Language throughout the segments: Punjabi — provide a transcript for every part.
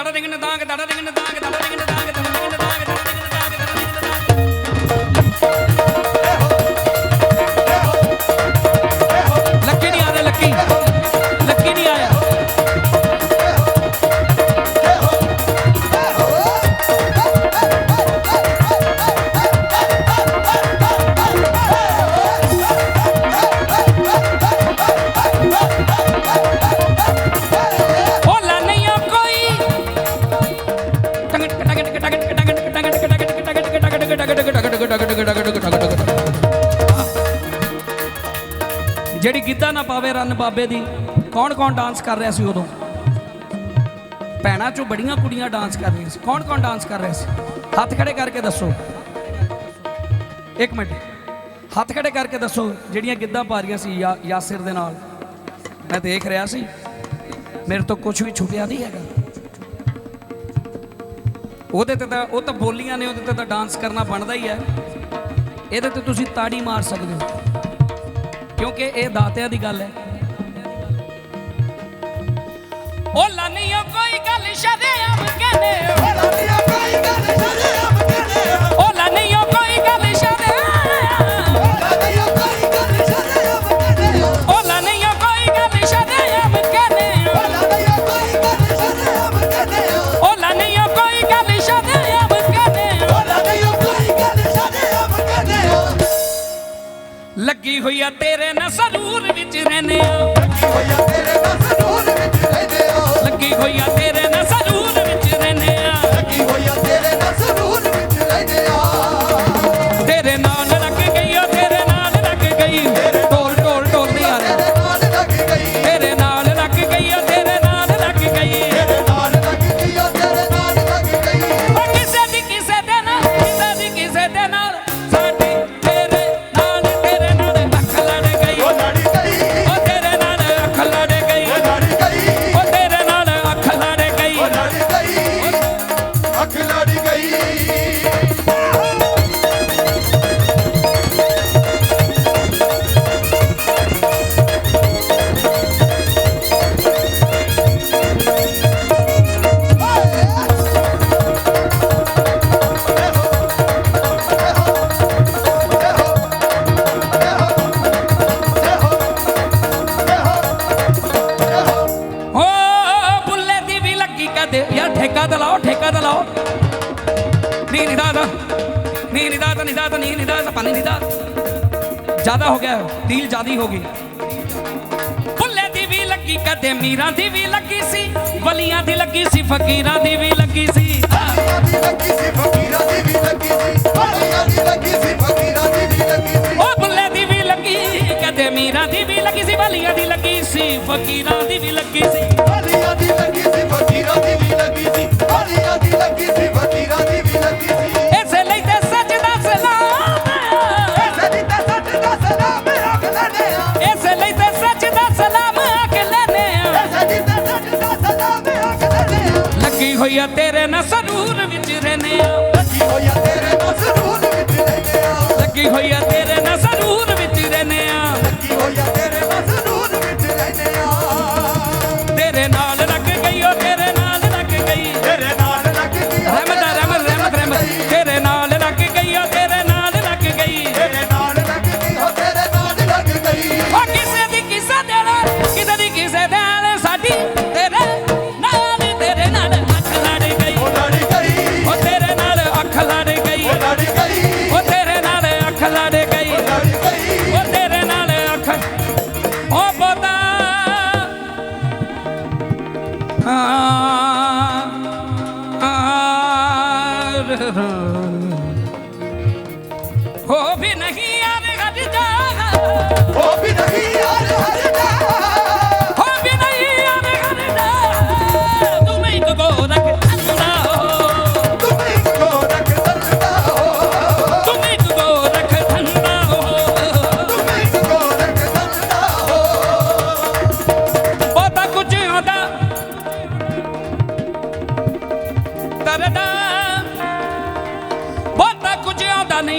தட திங்கன்னு தாங்க தட ਨਾ ਪਾਵੇ ਰੰਨ ਬਾਬੇ ਦੀ। ਕੌਣ ਕੌਣ ਡਾਂਸ ਕਰ ਰਿਹਾ ਸੀ ਉਦੋਂ? ਭੈਣਾਂ ਚੋਂ ਬੜੀਆਂ ਕੁੜੀਆਂ ਡਾਂਸ ਕਰ ਰਹੀਆਂ ਸੀ। ਕੌਣ ਕੌਣ ਡਾਂਸ ਕਰ ਰਿਹਾ ਸੀ? ਹੱਥ ਖੜੇ ਕਰਕੇ ਦੱਸੋ। ਇੱਕ ਮਿੰਟ। ਹੱਥ ਖੜੇ ਕਰਕੇ ਦੱਸੋ ਜਿਹੜੀਆਂ ਗਿੱਧਾ ਪਾ ਰਹੀਆਂ ਸੀ ਯਾ- ਯਾਸਿਰ ਦੇ ਨਾਲ। ਮੈਂ ਦੇਖ ਰਿਹਾ ਸੀ। ਮੇਰੇ ਤੋਂ ਕੁਝ ਵੀ ਛੁਪਿਆ ਨਹੀਂ ਹੈਗਾ। ਉਹਦੇ ਤੇ ਤਾਂ ਉਹ ਤਾਂ ਬੋਲੀਆਂ ਨੇ, ਉਹਦੇ ਤੇ ਤਾਂ ਡਾਂਸ ਕਰਨਾ ਬਣਦਾ ਹੀ ਹੈ। ਇਹਦੇ ਤੇ ਤੁਸੀਂ ਤਾੜੀ ਮਾਰ ਸਕਦੇ ਹੋ। ਕਿਉਂਕਿ ਇਹ ਦਾਤਿਆਂ ਦੀ ਗੱਲ ਹੈ। ਉਹ ਲਾਨੀਓ ਕੋਈ ਗੱਲ ਸ਼ਰੇਆਮ ਕਹਿੰਦੇ ਉਹ ਲਾਨੀਓ। ਆ ਤੇਰੇ ਨਾਲ ਸਰੂਰ ਵਿੱਚ ਰਹਿੰਦੇ ਆ। ਠੇਕਾ ਤੇ ਲਾਓ, ਠੇਕਾ ਤੇ ਲਾਓ। ਨੀ ਨੀ ਦਾਦਾ ਨੀ ਨੀ ਦਾਦਾ ਨੀ ਦਾਦਾ ਨੀ ਨੀ ਦਾਦਾ ਪਾਣੀ ਨੀ ਜ਼ਿਆਦਾ ਹੋ ਗਿਆ, ਡੀਲ ਜ਼ਿਆਦੀ ਹੋ ਗਈ। ਬੁੱਲੇ ਦੀ ਵੀ ਲੱਗੀ, ਕਦੇ ਮੀਰਾਂ ਦੀ ਵੀ ਲੱਗੀ ਸੀ। ਵਲੀਆਂ ਦੀ ਲੱਗੀ ਸੀ ਫਕੀਰਾਂ ਦੀ ਵੀ ਲੱਗੀ ਸੀ ਦੀ ਲੱਗੀ ਸੀ ਫਕੀਰਾਂ ਦੀ ਵੀ ਲੱਗੀ ਸੀ ਬਾਲੀਆਂ ਦੀ ਲੱਗੀ ਸੀ, ਫਕੀਰਾਂ ਦੀ ਵੀ ਲੱਗੀ ਸੀ। ਓ ਬੁੱਲੇ ਦੀ ਵੀ ਲੱਗੀ, ਕਦੇ ਮੀਰਾਂ ਦੀ ਵੀ ਲੱਗੀ ਸੀ ਵਲੀਆਂ ਦੀ ਲੱਗੀ ਸੀ, ਫਕੀਰਾਂ ਦੀ ਵੀ ਲੱਗੀ ਸੀ। ਸੀ ਬਾਲੀਆਂ ਦੀ ਲੱਗੀ ਸੀ ਫਕੀਰਾਂ ਦੀ ਵੀ ਲੱਗੀ ਸੀ। ਇਸੇ ਲਈ ਤੇ ਸੱਚ ਦਾ ਸਲਾਮ ਸਦੀ ਤੇ ਸੱਚ ਦਾ ਸਲਾਮ ਰੱਖ ਲੈਨੇ ਆ। ਇਸੇ ਲਈ ਤੇ ਸੱਚ ਦਾ ਸਲਾਮ ਆਖ ਲੈਨੇ ਆ। ਸਦੀ ਤੇ ਸੱਚ ਦਾ ਸਲਾਮ ਰੱਖ ਲੈਨੇ ਆ। ਲੱਗੀ ਹੋਈ ਆ ਤੇਰੇ ਨਾਲ ਸਰੂਰ ਵਿੱਚ ਰਹਿੰਦੇ ਆ। ਲੱਗੀ ਹੋਇਆ ਤੇਰੇ ਮਸਰੂਰ ਵਿੱਚ ਰਹਿੰਦੇ ਆ। ਲੱਗੀ ਹੋਈ ਆ ਤੇਰੇ ਨਾਲ ਸਰੂਰ ਵਿੱਚ ਰਹਿੰਦੇ ਆ। ਲੱਗੀ ਤੇਰੇ আর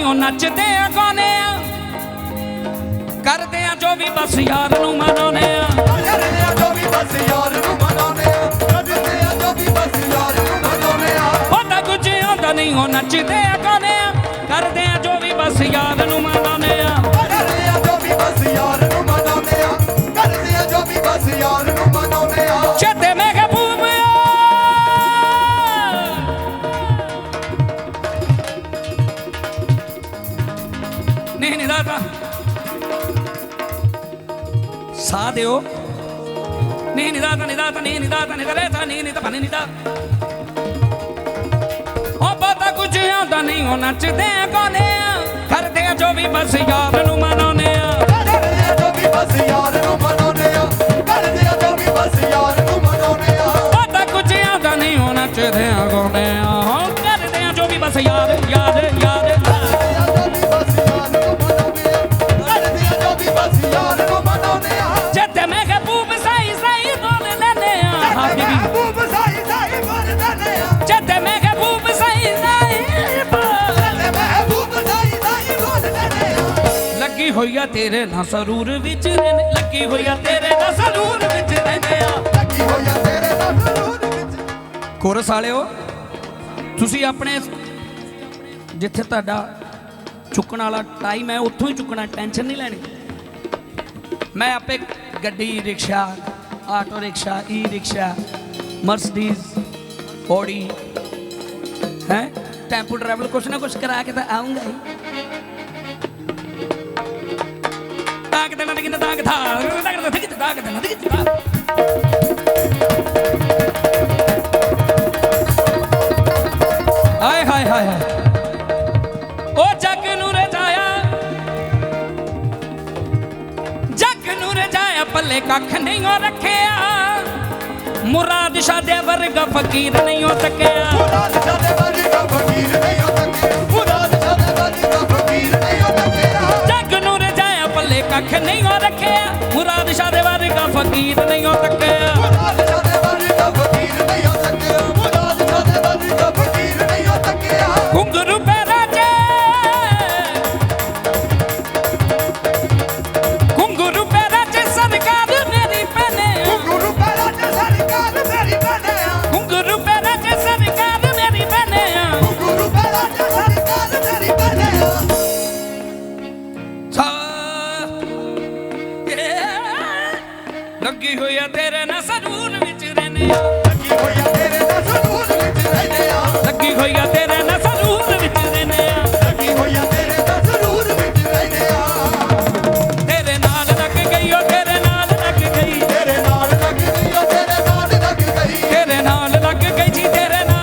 ਓ ਨੱਚਦੇ ਆ ਗਾਉਨੇ ਆ। ਕਰਦੇ ਆ ਜੋ ਵੀ ਬਸ ਯਾਰ ਨੂੰ ਮਨਾਉਨੇ ਆ। ਕਰਦੇ ਆ ਜੋ ਵੀ ਬਸ ਯਾਰ ਨੂੰ ਮਨਾਉਨੇ ਆ। ਕਰਦੇ ਆ ਜੋ ਵੀ ਬਸ ਯਾਰ ਨੂੰ ਮਨਾਉਨੇ ਆ। ਪਤਾ ਕੁਝ ਆਉਂਦਾ ਨਹੀਂ ਉਹ ਨੱਚਦੇ ਆ ਗਾਉਨੇ ਆ। ਕਰਦੇ ਆ ਜੋ ਵੀ ਬਸ ਯਾਰ ਨੂੰ ਮਨਾਉਨੇ ਆ। ਦਿਓ। ਨਹੀਂ ਦਾਤਾ ਨਹੀਂ ਦਾਤਾ ਨਹੀਂ ਨਹੀਂ ਦਾਤਾ ਨਹੀਂ ਕਰੇ ਤਾਂ ਨਹੀਂ ਨਹੀਂ ਤਾਂ ਨਹੀਂ ਦਾ ਉਹ ਪਤਾ ਕੁਝ ਆਉਂਦਾ ਨਹੀਂ ਉਹ ਨੱਚਦੇ ਆ। ਕਰਦੇ ਜੋ ਵੀ ਬਸ ਯਾਰ ਨੂੰ ਮਨਾਉਂਦੇ ਆ। ਕਰਦੇ ਜੋ ਵੀ ਬਸ ਯਾਰ ਨੂੰ ਮਨਾਉਂਦੇ ਆ। ਕਰਦੇ ਜੋ ਵੀ ਬਸ ਯਾਰ ਨੂੰ ਮਨਾਉਂਦੇ ਆ। ਪਤਾ ਕੁਝ ਆਉਂਦਾ ਨਹੀਂ ਉਹ ਨੱਚਦੇ ਗਾਉਂਦੇ ਆ। ਕਰਦੇ ਜੋ ਵੀ ਬਸ ਯਾਦ ਯਾਦ ਆ ਲੱਗੀ ਹੋਈ ਆ ਤੇਰੇ ਨਾਲ ਸਰੂਰ ਵਿੱਚ ਰਹਿੰਦੇ ਲੱਗੀ ਹੋਈ ਆ ਤੇਰੇ ਨਾਲ ਸਰੂਰ ਵਿੱਚ ਰਹਿੰਦੇ ਆ। ਲੱਗੀ ਹੋਇਆ ਤੇਰੇ ਨਾਲ ਜ਼ਰੂਰ ਵਿੱਚ। ਕੋਰਸ ਵਾਲਿਓ ਤੁਸੀਂ ਆਪਣੇ ਜਿੱਥੇ ਤੁਹਾਡਾ ਚੁੱਕਣ ਵਾਲਾ ਟਾਈਮ ਹੈ ਉੱਥੋਂ ਹੀ ਚੁੱਕਣਾ ਟੈਨਸ਼ਨ ਨਹੀਂ ਲੈਣੀ। ਮੈਂ ਆਪੇ ਗੱਡੀ rickshaw auto rickshaw e rickshaw Mercedes Audi ਹੈ? ਟੈਂਪੂ ਟਰੈਵਲ ਕੁਛ ਨਾ ਕੁਛ ਕਰਾ ਕੇ ਤਾਂ ਆਉਂਗਾ ਹੀ। ਹਾਏ ਹਾਏ ਹਾਏ ਉਹ ਜੱਗ ਨੂੰ ਰਜਾਇਆ। ਜੱਗ ਨੂੰ ਰਜਾਇਆ, ਪੱਲੇ ਕੱਖ ਨਹੀਂ ਹੋ ਰੱਖਿਆ। ਮੁਰਾਦ ਸ਼ਾਹ ਦੇ ਵਰਗਾ ਫਕੀਰ ਨਹੀਂ ਹੋ ਸਕਿਆ ਮੁਰਾਦ ਸਾਡੇ ਵਾਲੀ ਮੁਰਾਦ ਸ਼ਾਹ ਦੇ ਵਰਗਾ ਫਕੀਰ ਨਹੀਂ ਹੋ ਤੱਕਿਆ